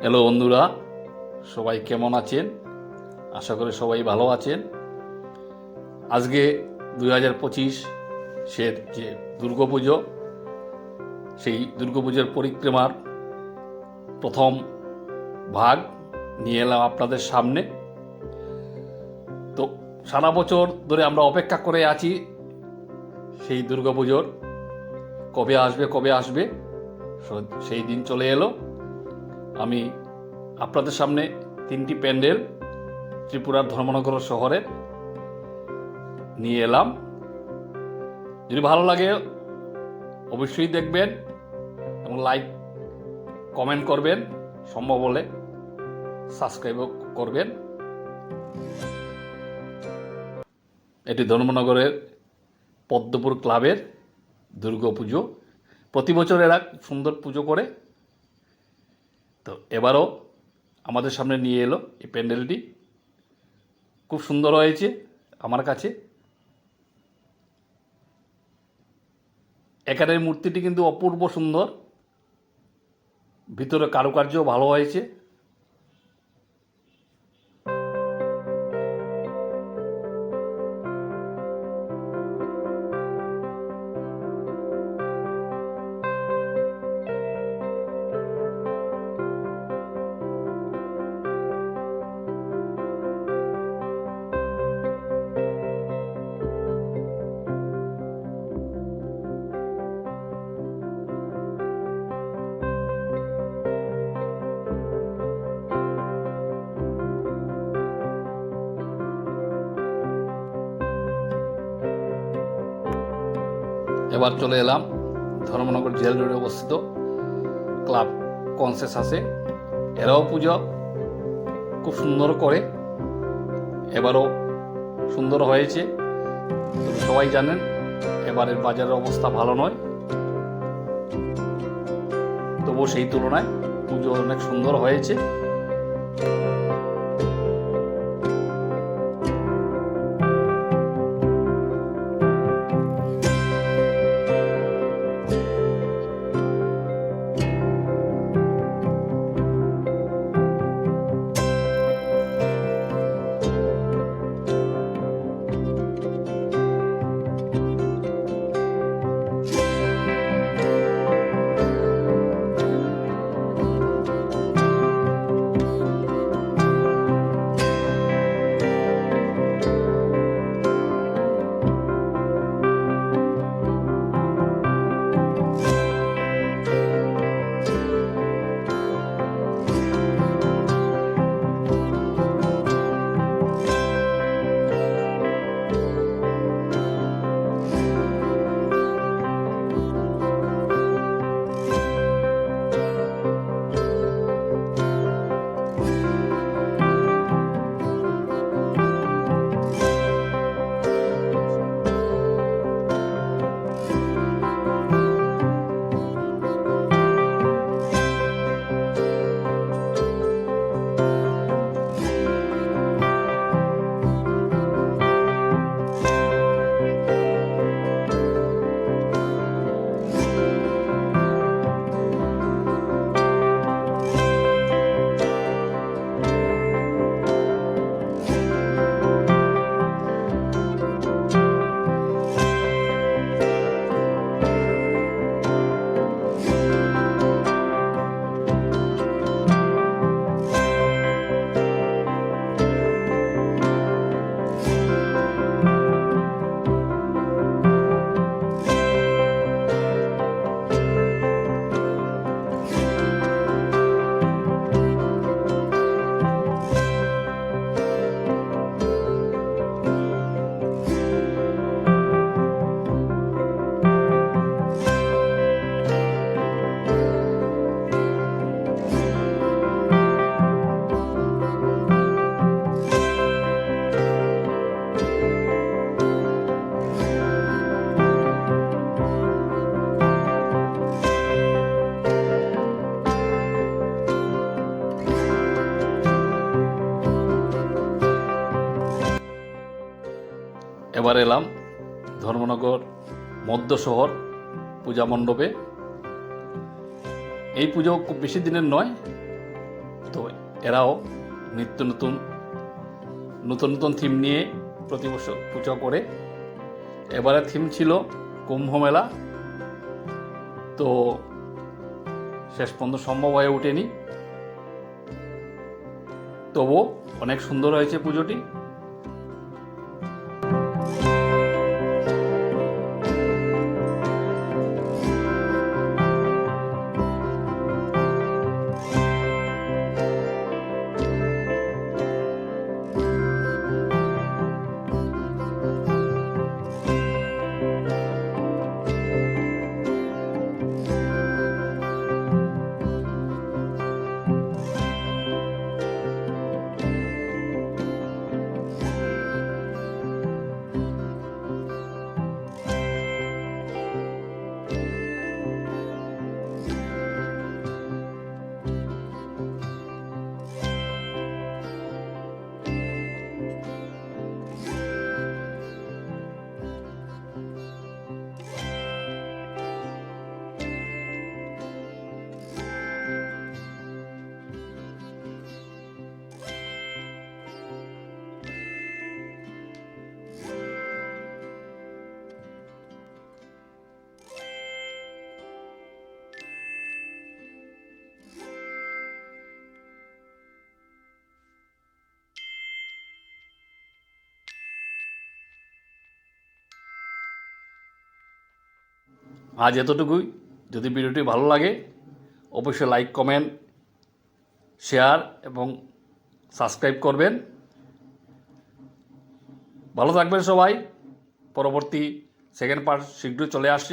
Hello বন্ধুরা, সবাই কেমন আছেন? আশা করি সবাই ভালো আছেন। আজকে দুই হাজার পঁচিশ সের যে দুর্গাপুজো, সেই দুর্গাপুজোর পরিক্রমার প্রথম ভাগ নিয়ে এলাম আপনাদের সামনে। তো সারা বছর ধরে আমরা অপেক্ষা করে আছি সেই দুর্গাপুজোর। কবে আসবে কবে আসবে, সেই দিন চলে এলো। আমি আপনাদের সামনে তিনটি প্যান্ডেল ত্রিপুরার ধর্মনগর শহরে নিয়ে এলাম। যদি ভালো লাগে, অবশ্যই দেখবেন এবং লাইক, কমেন্ট করবেন। সম্ভব হলে সাবস্ক্রাইবও করবেন। এটি ধর্মনগরের পদ্মপুর ক্লাবের দুর্গা পুজো। প্রতি বছর এরা সুন্দর পুজো করে। তো এবারও আমাদের সামনে নিয়ে এলো এই প্যান্ডেলটি। খুব সুন্দর হয়েছে আমার কাছে। এখানের মূর্তিটি কিন্তু অপূর্ব সুন্দর। ভিতরে কারুকার্য ভালো হয়েছে। এবার চলে এলাম ধর্মনগর জেল রোডে অবস্থিত ক্লাব কনসেস আছে। এরাও পুজো খুব সুন্দর করে, এবারও সুন্দর হয়েছে। সবাই জানেন, এবারের বাজারের অবস্থা ভালো নয়। তবুও সেই তুলনায় পুজো অনেক সুন্দর হয়েছে। এবার এলাম ধর্মনগর মধ্য শহর পূজা মণ্ডপে। এই পুজো খুব বেশি দিনের নয়, তো এরাও নিত্য নতুন নতুন নতুন থিম নিয়ে প্রতি বছর পুজো করে। এবারে থিম ছিল কুম্ভ মেলা, তো শেষ পর্যন্ত সম্ভব হয়ে ওঠেনি। তবু অনেক সুন্দর হয়েছে পুজোটি। আজ এতটুকুই। যদি ভিডিওটি ভালো লাগে, অবশ্যই লাইক কমেন্ট শেয়ার এবং সাবস্ক্রাইব করবেন। ভালো থাকবেন সবাই। পরবর্তী সেকেন্ড পার্ট শীঘ্রই চলে আসছে।